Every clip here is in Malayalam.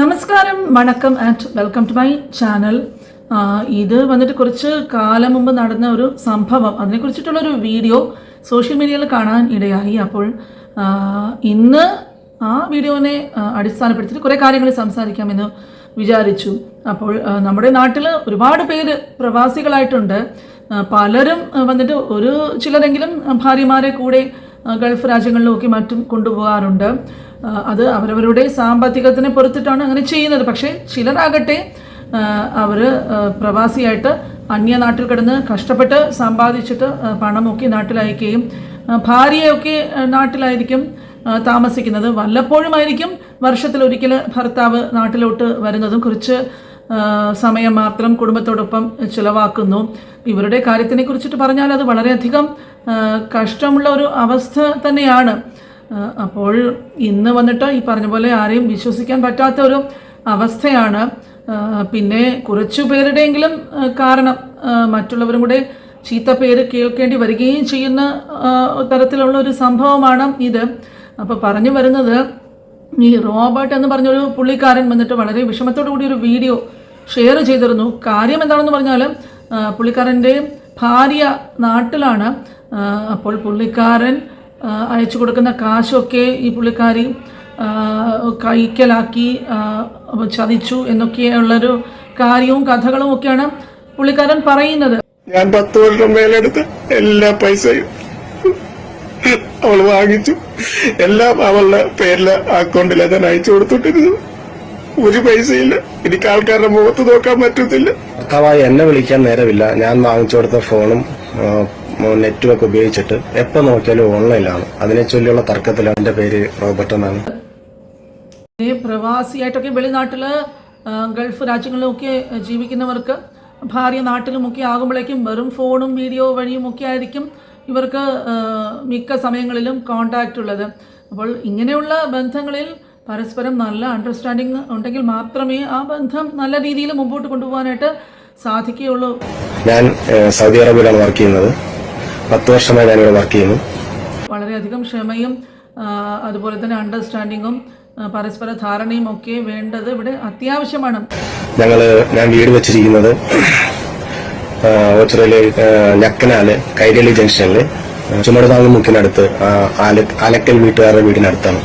നമസ്കാരം വണക്കം and welcome to my channel ഇത് വന്നിട്ട് കുറച്ച് കാലം മുമ്പ് നടന്ന ഒരു സംഭവം. അതിനെക്കുറിച്ചിട്ടുള്ള ഒരു വീഡിയോ സോഷ്യൽ മീഡിയയിൽ കാണാൻ ഇടയായി. അപ്പോൾ ഇന്ന് ആ വീഡിയോനെ അടിസ്ഥാനപ്പെടുത്തിയിട്ട് കുറേ കാര്യങ്ങൾ സംസാരിക്കാമെന്ന് വിചാരിച്ചു. അപ്പോൾ നമ്മുടെ നാട്ടിൽ ഒരുപാട് പേര് പ്രവാസികളായിട്ടുണ്ട്. പലരും വന്നിട്ട് ഒരു ചിലരെങ്കിലും ഭാര്യമാരെ കൂടെ ഗൾഫ് ഗൾഫ് രാജ്യങ്ങളിലൊക്കെ മറ്റും കൊണ്ടുപോകാറുണ്ട്. അത് അവരവരുടെ സാമ്പത്തികത്തിനെ പൊറത്തിട്ടാണ് അങ്ങനെ ചെയ്യുന്നത്. പക്ഷേ ചിലരാകട്ടെ അവർ പ്രവാസിയായിട്ട് അന്യനാട്ടിൽ കിടന്ന് കഷ്ടപ്പെട്ട് സമ്പാദിച്ചിട്ട് പണമൊക്കെ നാട്ടിലയക്കുകയും ഭാര്യയൊക്കെ നാട്ടിലായിരിക്കും താമസിക്കുന്നത്. വല്ലപ്പോഴും ആയിരിക്കും വർഷത്തിൽ വർഷത്തിലൊരിക്കൽ ഭർത്താവ് നാട്ടിലോട്ട് വരുന്നതും കുറച്ച് സമയം മാത്രം കുടുംബത്തോടൊപ്പം ചിലവാക്കുന്നു. ഇവരുടെ കാര്യത്തിനെ കുറിച്ചിട്ട് പറഞ്ഞാൽ അത് വളരെയധികം കഷ്ടമുള്ള ഒരു അവസ്ഥ തന്നെയാണ്. അപ്പോൾ ഇന്ന് വന്നിട്ട് ഈ പറഞ്ഞ പോലെ ആരെയും വിശ്വസിക്കാൻ പറ്റാത്ത ഒരു അവസ്ഥയാണ് പിന്നെ കുറച്ചു പേരുടെയെങ്കിലും കാരണം മറ്റുള്ളവരും കൂടെ ചീത്ത പേര് കേൾക്കേണ്ടി വരികയും ചെയ്യുന്ന തരത്തിലുള്ള ഒരു സംഭവമാണ് ഇത്. അപ്പോൾ പറഞ്ഞു വരുന്നത് ഈ റോബർട്ട് എന്ന് പറഞ്ഞൊരു പുള്ളിക്കാരൻ വന്നിട്ട് വളരെ വിഷമത്തോടു കൂടി ഒരു വീഡിയോ ഷെയർ ചെയ്തിരുന്നു. കാര്യം എന്താണെന്ന് പറഞ്ഞാൽ പുള്ളിക്കാരന്റെ ഭാര്യ നാട്ടിലാണ്. അപ്പോൾ പുള്ളിക്കാരൻ അയച്ചു കൊടുക്കുന്ന കാശൊക്കെ ഈ പുള്ളിക്കാരി കൈക്കലാക്കി ചതിച്ചു എന്നൊക്കെയുള്ളൊരു കാര്യവും കഥകളും ഒക്കെയാണ് പുള്ളിക്കാരൻ പറയുന്നത്. ഞാൻ പത്ത് വർഷം മേലെടുത്ത് എല്ലാ പൈസയും അവൾ വാങ്ങിച്ചു. എല്ലാം അവളുടെ പേരിൽ അക്കൗണ്ടിൽ ഞാൻ അയച്ചു കൊടുത്തിട്ടിരുന്നു. ഒരു പൈസയില്ല. എനിക്ക് ആൾക്കാരുടെ മുഖത്ത് നോക്കാൻ പറ്റത്തില്ല. ഭർത്താവായി എന്നെ വിളിക്കാൻ നേരമില്ല. ഞാൻ വാങ്ങിച്ചു കൊടുത്ത ഫോണും ആ, നെറ്റും ഒക്കെ ഉപയോഗിച്ചിട്ട് എപ്പോ നോക്കിയാലും ഓൺലൈനിലാണ്. അതിനെ ചൊല്ലിയുള്ള തർക്കത്തിലാണ് എന്റെ പേര് റോബർട്ട് എന്നാണ്. ഈ പ്രവാസിയായിട്ടൊക്കെ വെളിനാട്ടിൽ ഗൾഫ് രാജ്യങ്ങളിലൊക്കെ ജീവിക്കുന്നവർക്ക് ഭാര്യ നാട്ടിലുമൊക്കെ ആകുമ്പോഴേക്കും വെറും ഫോണും വീഡിയോ വഴിയും ഒക്കെ ആയിരിക്കും ഇവർക്ക് മിക്ക സമയങ്ങളിലും കോണ്ടാക്റ്റ് ഉള്ളത്. അപ്പോൾ ഇങ്ങനെയുള്ള ബന്ധങ്ങളിൽ പരസ്പരം നല്ല അണ്ടർസ്റ്റാൻഡിങ് ഉണ്ടെങ്കിൽ മാത്രമേ ആ ബന്ധം നല്ല രീതിയിൽ മുമ്പോട്ട് കൊണ്ടുപോകാനായിട്ട് സാധിക്കുകയുള്ളൂ. ഞാൻ സൗദി അറേബ്യയിലാണ് വർക്ക് ചെയ്യുന്നത്. പത്ത് വർഷമായി ഞാനിവിടെ വർക്ക് ചെയ്യുന്നു. വളരെയധികം ക്ഷമയും അതുപോലെ തന്നെ അണ്ടർസ്റ്റാൻഡിങ്ങും പരസ്പര ധാരണയും ഒക്കെ വേണ്ടത് ഇവിടെ അത്യാവശ്യമാണ്. ഞങ്ങൾ ഞാൻ വീട് വെച്ചിരിക്കുന്നത് ഓച്ചിറയിലെ ഞക്കനാല് കൈരളി ജംഗ്ഷനിൽ. ചുമടുതാങ്ങ് മുക്കിനടുത്ത് അലക്കൽ ആലക്കൽ വീട്ടുകാരുടെ വീടിനടുത്താണ്.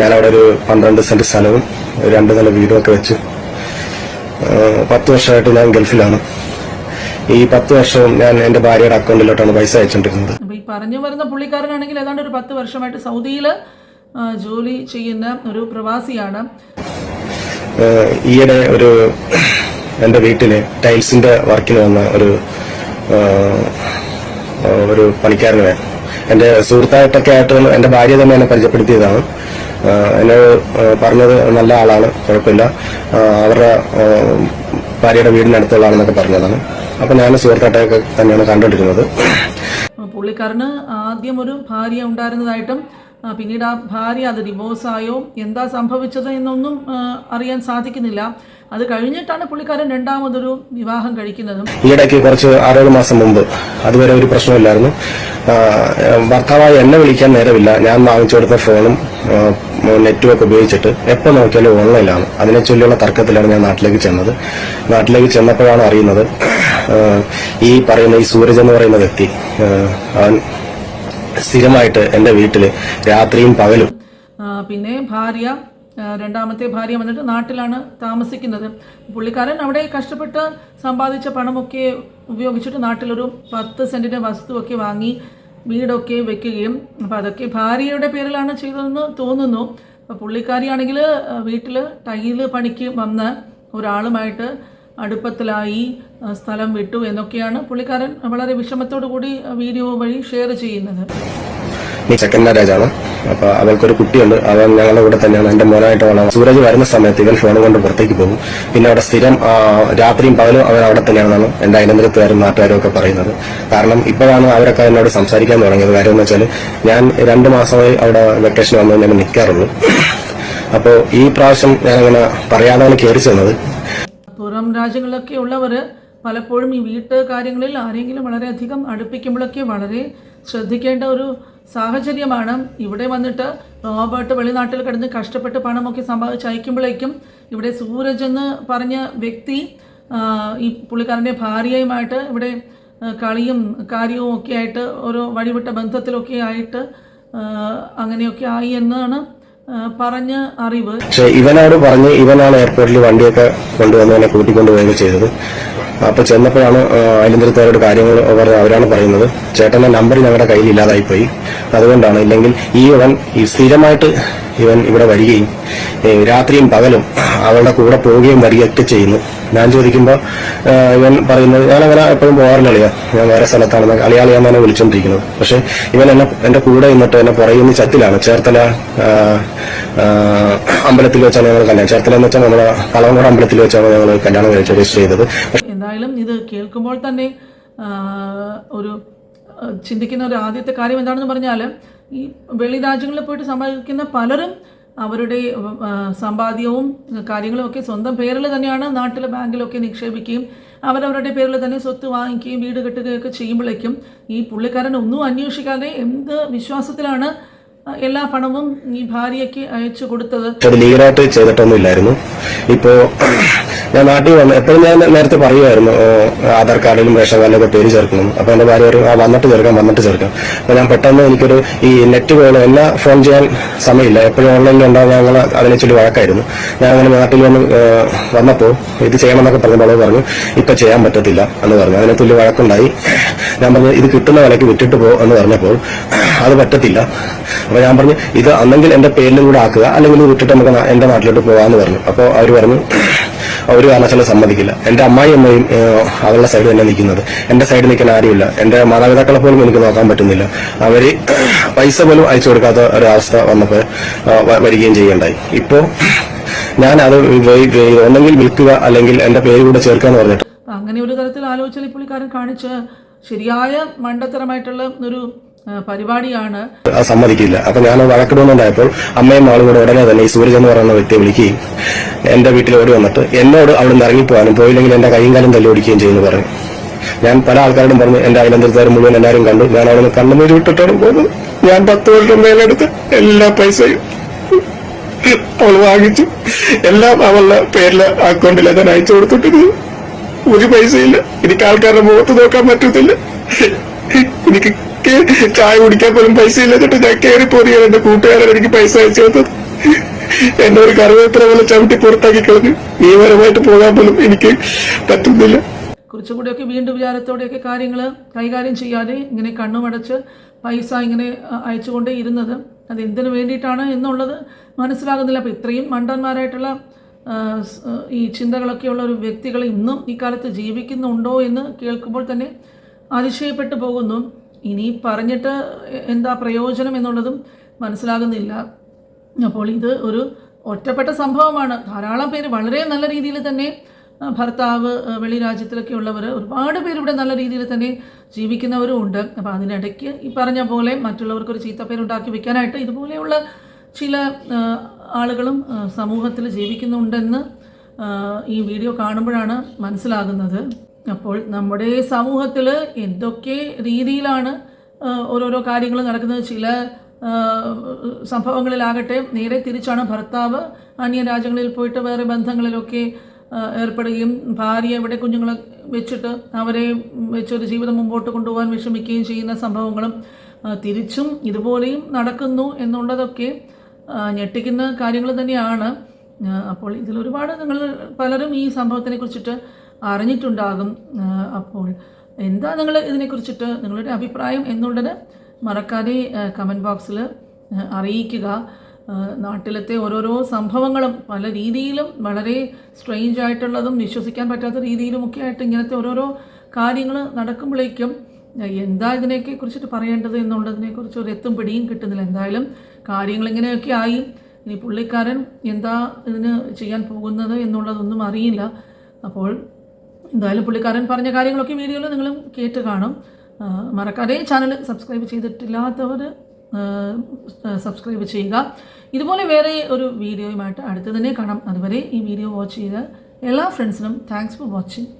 ഞാനവിടെ ഒരു പന്ത്രണ്ട് സെന്റ് സ്ഥലവും രണ്ട് നില വീടും ഒക്കെ വെച്ച് പത്ത് വർഷമായിട്ട് ഞാൻ ഗൾഫിലാണ്. ഈ പത്ത് വർഷവും ഞാൻ എന്റെ ഭാര്യയുടെ അക്കൗണ്ടിലോട്ടാണ് പൈസ അയച്ചുകൊണ്ടിരുന്നത് അപ്പോൾ ഈ പറഞ്ഞു വരുന്ന പുള്ളിക്കാരനാണെങ്കിൽ ഏതാണ്ട് ഒരു പത്ത് വർഷമായിട്ട് സൗദിയിൽ ജോലി ചെയ്യുന്ന ഒരു പ്രവാസിയാണ്. ഈയിടെ ഒരു എന്റെ വീട്ടിൽ ടൈൽസിന്റെ വർക്കിന് വന്ന ഒരു ഒരു പണിക്കാരന് എന്റെ എന്റെ സുഹൃത്തായിട്ടൊക്കെ ആയിട്ട് എന്റെ ഭാര്യ തന്നെ എന്നെ പരിചയപ്പെടുത്തിയതാണ്. എന്നെ പറഞ്ഞത് നല്ല ആളാണ് കുഴപ്പമില്ല. അവരുടെ ഭാര്യയുടെ വീടിനടുത്തുള്ള ആളെന്നൊക്കെ പറഞ്ഞതാണ്. അപ്പൊ ഞാൻ അറ്റാക്ക് തന്നെയാണ് കണ്ടുകൊണ്ടിരുന്നത് പുള്ളിക്കാരന് ആദ്യം ഒരു ഭാര്യ ഉണ്ടായിരുന്നതായിട്ടും പിന്നീട് ആ ഭാര്യ അത് ഡിവോഴ്സായോ എന്താ സംഭവിച്ചത് എന്നൊന്നും അറിയാൻ സാധിക്കുന്നില്ല. അത് കഴിഞ്ഞിട്ടാണ് പുള്ളിക്കാരൻ രണ്ടാമതൊരു വിവാഹം കഴിക്കുന്നതും. ഈയിടയ്ക്ക് കുറച്ച് ആറേഴ് മാസം മുമ്പ് അതുവരെ ഒരു പ്രശ്നമില്ലായിരുന്നു. ഭർത്താവായി എന്നെ വിളിക്കാൻ നേരമില്ല. ഞാൻ വാങ്ങിച്ചു കൊടുത്ത ഫോണും നെറ്റ്വർക്ക് ഉപയോഗിച്ചിട്ട് എപ്പോൾ നോക്കിയാലും ഓൺലൈനിലാണ്. അതിനെ ചൊല്ലിയുള്ള തർക്കത്തിലാണ് ഞാൻ നാട്ടിലേക്ക് ചെന്നത്. നാട്ടിലേക്ക് ചെന്നപ്പോഴാണ് അറിയുന്നത് ഈ പറയുന്ന ഈ സൂരജ് എന്ന് പറയുന്ന വ്യക്തി അവൻ സ്ഥിരമായിട്ട് എന്റെ വീട്ടിൽ രാത്രിയും പകലും പിന്നെ ഭാര്യ രണ്ടാമത്തെ ഭാര്യ വന്നിട്ട് നാട്ടിലാണ് താമസിക്കുന്നത്. പുള്ളിക്കാരൻ അവിടെ കഷ്ടപ്പെട്ട് സമ്പാദിച്ച പണമൊക്കെ ഉപയോഗിച്ചിട്ട് നാട്ടിലൊരു പത്ത് സെന്റിന്റെ വസ്തുവൊക്കെ വാങ്ങി വീടൊക്കെ വെക്കുകയും അപ്പോൾ അതൊക്കെ ഭാര്യയുടെ പേരിലാണ് ചെയ്തതെന്ന് തോന്നുന്നു. അപ്പോൾ പുള്ളിക്കാരിയാണെങ്കിൽ വീട്ടിൽ ടൈൽ പണിക്ക് വന്ന ഒരാളുമായിട്ട് അടുപ്പത്തിലായി സ്ഥലം വിട്ടു എന്നൊക്കെയാണ് പുള്ളിക്കാരൻ വളരെ വിഷമത്തോടു കൂടി വീഡിയോ വഴി ഷെയർ ചെയ്യുന്നത്. നീ സെക്കൻഡ് മാരേജ് ആണ് അപ്പൊ അവൾക്കൊരു കുട്ടിയുണ്ട്. അവൻ ഞങ്ങളുടെ കൂടെ തന്നെയാണ്. എന്റെ മോനായിട്ട് വളർന്നത്. സൂരജ് വരുന്ന സമയത്ത് ഇവൻ ഫോൺ കൊണ്ട് പുറത്തേക്ക് പോകും. പിന്നെ അവിടെ സ്ഥിരം രാത്രിയും പകലും അവൻ അവിടെ തന്നെയാണെന്നാണ് എന്റെ അയലന്തരത്തുകാരും നാട്ടുകാരും ഒക്കെ പറയുന്നത്. കാരണം ഇപ്പോഴാണ് അവരൊക്കെ എന്നോട് സംസാരിക്കാൻ തുടങ്ങിയത്. കാര്യം എന്ന് വെച്ചാൽ ഞാൻ രണ്ട് മാസമായി അവിടെ വെക്കേഷൻ വന്നു ഞാൻ നിൽക്കാറുള്ളൂ അപ്പോൾ ഈ പ്രാവശ്യം ഞാൻ അങ്ങനെ പറയാതാണ് കയറി ചെന്നത്. പുറം രാജ്യങ്ങളിലൊക്കെ ഉള്ളവർ പലപ്പോഴും ഈ വീട്ട് കാര്യങ്ങളിൽ ആരെങ്കിലും വളരെയധികം അടുപ്പിക്കുമ്പോഴൊക്കെ വളരെ ശ്രദ്ധിക്കേണ്ട ഒരു സാഹചര്യമാണ്. ഇവിടെ വന്നിട്ട് റോബർട്ട് വെളിനാട്ടിൽ കിടന്ന് കഷ്ടപ്പെട്ട് പണമൊക്കെ സമ്പാദിച്ച് അയക്കുമ്പോഴേക്കും ഇവിടെ സൂരജ് എന്ന് പറഞ്ഞ വ്യക്തി ഈ പുള്ളിക്കാരന്റെ ഭാര്യയുമായിട്ട് ഇവിടെ കളിയും കാര്യവും ഒക്കെ ആയിട്ട് ഓരോ വഴിവിട്ട ബന്ധത്തിലൊക്കെ ആയിട്ട് അങ്ങനെയൊക്കെ ആയി എന്നാണ് പറഞ്ഞ അറിവ്. പക്ഷെ ഇവനോട് പറഞ്ഞ് ഇവനാണ് എയർപോർട്ടിൽ വണ്ടിയൊക്കെ കൊണ്ടുവന്ന് എന്നെ കൂട്ടിക്കൊണ്ടുപോവുകയും ചെയ്തത്. അപ്പൊ ചെന്നപ്പോഴാണ് അയലന്തരത്തോരോട് കാര്യങ്ങൾ അവരാണ് പറയുന്നത്. ചേട്ടന്റെ നമ്പർ ഞങ്ങളുടെ കയ്യിൽ ഇല്ലാതായി പോയി അതുകൊണ്ടാണ് ഇല്ലെങ്കിൽ ഈ ഇവൻ ഈ സ്ഥിരമായിട്ട് ഇവൻ ഇവിടെ വരികയും രാത്രിയും പകലും അവളുടെ കൂടെ പോവുകയും വരികയൊക്കെ ചെയ്യുന്നു. ഞാൻ ചോദിക്കുമ്പോൾ ഇവൻ പറയുന്നത് ഞാൻ അങ്ങനെ എപ്പോഴും പോകാറില്ല ഞാൻ വേറെ സ്ഥലത്താണ് അളിയാളിയാന്ന് തന്നെ വിളിച്ചോണ്ടിരിക്കുന്നത് പക്ഷെ ഇവൻ എന്നെ എന്റെ കൂടെ നിന്നിട്ട് എന്നെ പുറയുന്ന ചത്തിലാണ്. ചേർത്തല അമ്പലത്തിൽ വെച്ചാണ് ഞങ്ങൾ കല്യാണം. ചേർത്തല എന്ന് വെച്ചാൽ നമ്മുടെ കളവങ്കോട് അമ്പലത്തിൽ വെച്ചാണ് ഞങ്ങൾ കല്യാണം കഴിച്ച് രജിസ്റ്റർ ചെയ്തത്. എന്തായാലും ഇത് കേൾക്കുമ്പോൾ തന്നെ ഒരു ചിന്തിക്കുന്ന ഒരു ആദ്യത്തെ കാര്യം എന്താണെന്ന് പറഞ്ഞാൽ ഈ വെളി രാജ്യങ്ങളിൽ പോയിട്ട് സമ്പാദിക്കുന്ന പലരും അവരുടെ സമ്പാദ്യവും കാര്യങ്ങളും ഒക്കെ സ്വന്തം പേരിൽ തന്നെയാണ് നാട്ടിലെ ബാങ്കിലൊക്കെ നിക്ഷേപിക്കുകയും അവരവരുടെ പേരിൽ തന്നെ സ്വത്ത് വാങ്ങിക്കുകയും വീട് കെട്ടുകയൊക്കെ ചെയ്യുമ്പോഴേക്കും ഈ പുള്ളിക്കാരൻ ഒന്നും അന്വേഷിക്കാതെ എന്ത് വിശ്വാസത്തിലാണ് എല്ലാ പണവും ഈ ഭാര്യയ്ക്ക് അയച്ചു കൊടുത്തത്. അത് ലീഗലായിട്ട് ചെയ്തിട്ടൊന്നും ഇല്ലായിരുന്നു ഇപ്പോ ഞാൻ നാട്ടിൽ വന്നു എപ്പോഴും ഞാൻ നേരത്തെ പറയുമായിരുന്നു ആധാർ കാർഡിലും റേഷൻ കാർഡിലൊക്കെ പേര് ചേർക്കണം. അപ്പൊ എന്റെ ഭാര്യ ആ വന്നിട്ട് ചേർക്കാം വന്നിട്ട് ചേർക്കാം. അപ്പൊ ഞാൻ പെട്ടെന്ന് എനിക്കൊരു ഈ നെറ്റ് കോൾ എന്നെ ഫോൺ ചെയ്യാൻ സമയമില്ല. എപ്പോഴും ഓൺലൈനിൽ ഉണ്ടാകും ഞങ്ങൾ അതിനെ ചൊല്ലി വഴക്കായിരുന്നു. ഞാൻ അങ്ങനെ നാട്ടിൽ വന്ന് ഏഹ്, വന്നപ്പോ ഇത് ചെയ്യണമെന്നൊക്കെ പറഞ്ഞപ്പോൾ പറഞ്ഞു ഇപ്പൊ ചെയ്യാൻ പറ്റത്തില്ല എന്ന് പറഞ്ഞു. അതിനെ തുല്യ വഴക്കുണ്ടായി. ഞാൻ പറഞ്ഞു ഇത് കിട്ടുന്ന വിലക്ക് വിട്ടിട്ട് പോ എന്ന് പറഞ്ഞപ്പോൾ അത് പറ്റത്തില്ല. അപ്പൊ ഞാൻ പറഞ്ഞു ഇത് അന്നെങ്കിൽ എന്റെ പേരിലും കൂടെ ആക്കുക അല്ലെങ്കിൽ വിട്ടിട്ട് നമുക്ക് എന്റെ നാട്ടിലോട്ട് പോകാന്ന് പറഞ്ഞു. അപ്പോൾ അവർ പറഞ്ഞു ഒരു കാരണവശാലും സമ്മതിക്കില്ല. എന്റെ അമ്മായി അമ്മയും അവരുടെ സൈഡ് തന്നെ നിൽക്കുന്നത്. എന്റെ സൈഡിൽ നിൽക്കാൻ ആരുമില്ല. എന്റെ മാതാപിതാക്കളെ പോലും എനിക്ക് നോക്കാൻ പറ്റുന്നില്ല. അവർ പൈസ പോലും അയച്ചു കൊടുക്കാത്ത ഒരവസ്ഥ വന്നപ്പോൾ വരികയും ചെയ്യണ്ടായി. ഇപ്പോ ഞാൻ അത് ഒന്നെങ്കിൽ വിൽക്കുക അല്ലെങ്കിൽ എന്റെ പേര് കൂടെ ചേർക്കാന്ന് പറഞ്ഞിട്ട് അങ്ങനെ ഒരു തരത്തിൽ ആലോചിച്ചാൽ ഇപ്പോൾ കാണിച്ച ശരിയായ മണ്ടത്തരമായിട്ടുള്ള ഒരു പരിപാടിയാണ്. സമ്മതിക്കില്ല. അപ്പൊ ഞാൻ വഴക്കിടുന്നുണ്ടായപ്പോൾ അമ്മയും ആളും കൂടെ ഉടനെ തന്നെ ഈ സൂരജ് എന്ന് പറയുന്ന വ്യക്തിയെ വിളിക്കുകയും എന്റെ വീട്ടിൽ ഓടി വന്നിട്ട് എന്നോട് അവിടെ നിന്ന് ഇറങ്ങിപ്പോകാനും പോയില്ലെങ്കിൽ എന്റെ കൈയും തല്ലി ഓടിക്കുകയും ചെയ്യുന്നു പറഞ്ഞു. ഞാൻ പല ആൾക്കാരോടും പറഞ്ഞു എന്റെ അയലന്തരക്കാർ മുഴുവൻ എല്ലാവരും കണ്ടു. ഞാൻ അവിടെ നിന്ന് കണ്ണുനീര് വിട്ടിട്ടാണ് പോകുന്നത്. ഞാൻ പത്ത് വർഷം മേലെടുത്ത് എല്ലാ പൈസയും അവൾ വാങ്ങിച്ചു. എല്ലാം അവളുടെ പേരിലെ അക്കൗണ്ടിൽ ഞാൻ അയച്ചു കൊടുത്തിട്ടിരുന്നു. ഒരു പൈസയില്ല എനിക്ക് ആൾക്കാരുടെ മുഖത്ത് നോക്കാൻ പറ്റത്തില്ല. എനിക്ക് കേ- ചായ കുടിക്കാൻ പോലും പൈസ ഇല്ലാതിട്ട് ഞാൻ കയറി പോറിയാണ് എന്റെ കൂട്ടുകാരൻ എനിക്ക് പൈസ അയച്ചു തന്നത്. എന്നെ ഒരു കറിവേപ്പില പോലെ ചവിട്ടി പുറത്താക്കി കളഞ്ഞു. നിയമപരമായിട്ട് പോകാൻ പോലും എനിക്ക് പറ്റുന്നില്ല. കുറച്ചും കുറച്ചുകൂടിയൊക്കെ വീണ്ടും വിചാരത്തോടെയൊക്കെ കാര്യങ്ങൾ കൈകാര്യം ചെയ്യാതെ ഇങ്ങനെ കണ്ണുമടച്ച് പൈസ ഇങ്ങനെ അയച്ചുകൊണ്ടേ ഇരുന്നത്. അത് എന്തിനു വേണ്ടിയിട്ടാണ് എന്നുള്ളത് മനസ്സിലാകുന്നില്ല. അപ്പോൾ ഇത്രയും മണ്ടന്മാരായിട്ടുള്ള ഈ ചിന്തകളൊക്കെയുള്ള ഒരു വ്യക്തികൾ ഇന്നും ഈ കാലത്ത് ജീവിക്കുന്നുണ്ടോ എന്ന് കേൾക്കുമ്പോൾ തന്നെ അതിശയപ്പെട്ടു പോകുന്നു. ഇനി പറഞ്ഞിട്ട് എന്താ പ്രയോജനം എന്നുള്ളതും മനസ്സിലാകുന്നില്ല. അപ്പോൾ ഇത് ഒരു ഒറ്റപ്പെട്ട സംഭവമാണ്. ധാരാളം പേര് വളരെ നല്ല രീതിയിൽ തന്നെ ഭർത്താവ് വെളി രാജ്യത്തിലൊക്കെ ഉള്ളവർ ഒരുപാട് പേര് ഇവിടെ നല്ല രീതിയിൽ തന്നെ ജീവിക്കുന്നവരും ഉണ്ട്. അപ്പോൾ അതിനിടയ്ക്ക് ഈ പറഞ്ഞ പോലെ മറ്റുള്ളവർക്കൊരു ചീത്തപ്പേരുണ്ടാക്കി വെക്കാനായിട്ട് ഇതുപോലെയുള്ള ചില ആളുകളും സമൂഹത്തിൽ ജീവിക്കുന്നുണ്ടെന്ന് ഈ വീഡിയോ കാണുമ്പോഴാണ് മനസ്സിലാകുന്നത്. അപ്പോൾ നമ്മുടെ സമൂഹത്തിൽ എന്തൊക്കെ രീതിയിലാണ് ഓരോരോ കാര്യങ്ങൾ നടക്കുന്നത്. ചില സംഭവങ്ങളിലാകട്ടെ നേരെ തിരിച്ചാണ് ഭർത്താവ് അന്യ രാജ്യങ്ങളിൽ പോയിട്ട് വേറെ ബന്ധങ്ങളിലൊക്കെ ഏർപ്പെടുകയും ഭാര്യ ഇവിടെ കുഞ്ഞുങ്ങളെ വെച്ചിട്ട് അവരെ വെച്ചൊരു ജീവിതം മുമ്പോട്ട് കൊണ്ടുപോകാൻ വിഷമിക്കുകയും ചെയ്യുന്ന സംഭവങ്ങളും തിരിച്ചും ഇതുപോലെയും നടക്കുന്നു എന്നുള്ളതൊക്കെ ഞെട്ടിക്കുന്ന കാര്യങ്ങൾ തന്നെയാണ്. അപ്പോൾ ഇതിലൊരുപാട് നിങ്ങൾ പലരും ഈ സംഭവത്തിനെ കുറിച്ചിട്ട് അറിഞ്ഞിട്ടുണ്ടാകും. അപ്പോൾ എന്താ നിങ്ങൾ ഇതിനെക്കുറിച്ചിട്ട് നിങ്ങളുടെ അഭിപ്രായം എന്നുള്ളത് മറക്കാതെ കമന്റ് ബോക്സിൽ അറിയിക്കുക. നാട്ടിലത്തെ ഓരോരോ സംഭവങ്ങളും പല രീതിയിലും വളരെ സ്ട്രെയിഞ്ച് ആയിട്ടുള്ളതും വിശ്വസിക്കാൻ പറ്റാത്ത രീതിയിലുമൊക്കെ ആയിട്ട് ഇങ്ങനത്തെ ഓരോരോ കാര്യങ്ങൾ നടക്കുമ്പോഴേക്കും എന്താ ഇതിനെയൊക്കെ കുറിച്ചിട്ട് പറയേണ്ടത് എന്നുള്ളതിനെക്കുറിച്ച് ഒരു എത്തും പിടിയും കിട്ടുന്നില്ല. എന്തായാലും കാര്യങ്ങൾ ഇങ്ങനെയൊക്കെ ആയി. ഇനി പുള്ളിക്കാരൻ എന്താ ഇതിന് ചെയ്യാൻ പോകുന്നത് എന്നുള്ളതൊന്നും അറിയില്ല. അപ്പോൾ എന്തായാലും പുള്ളിക്കാരൻ പറഞ്ഞ കാര്യങ്ങളൊക്കെ വീഡിയോയിൽ നിങ്ങളും കേട്ട് കാണും. മറക്കാതെ ചാനൽ സബ്സ്ക്രൈബ് ചെയ്തിട്ടില്ലാത്തവർ സബ്സ്ക്രൈബ് ചെയ്യുക. ഇതുപോലെ വേറെ ഒരു വീഡിയോയുമായിട്ട് അടുത്ത് തന്നെ കാണാം. അതുവരെ ഈ വീഡിയോ വാച്ച് ചെയ്ത എല്ലാ ഫ്രണ്ട്സിനും താങ്ക്സ് ഫോർ വാച്ചിങ്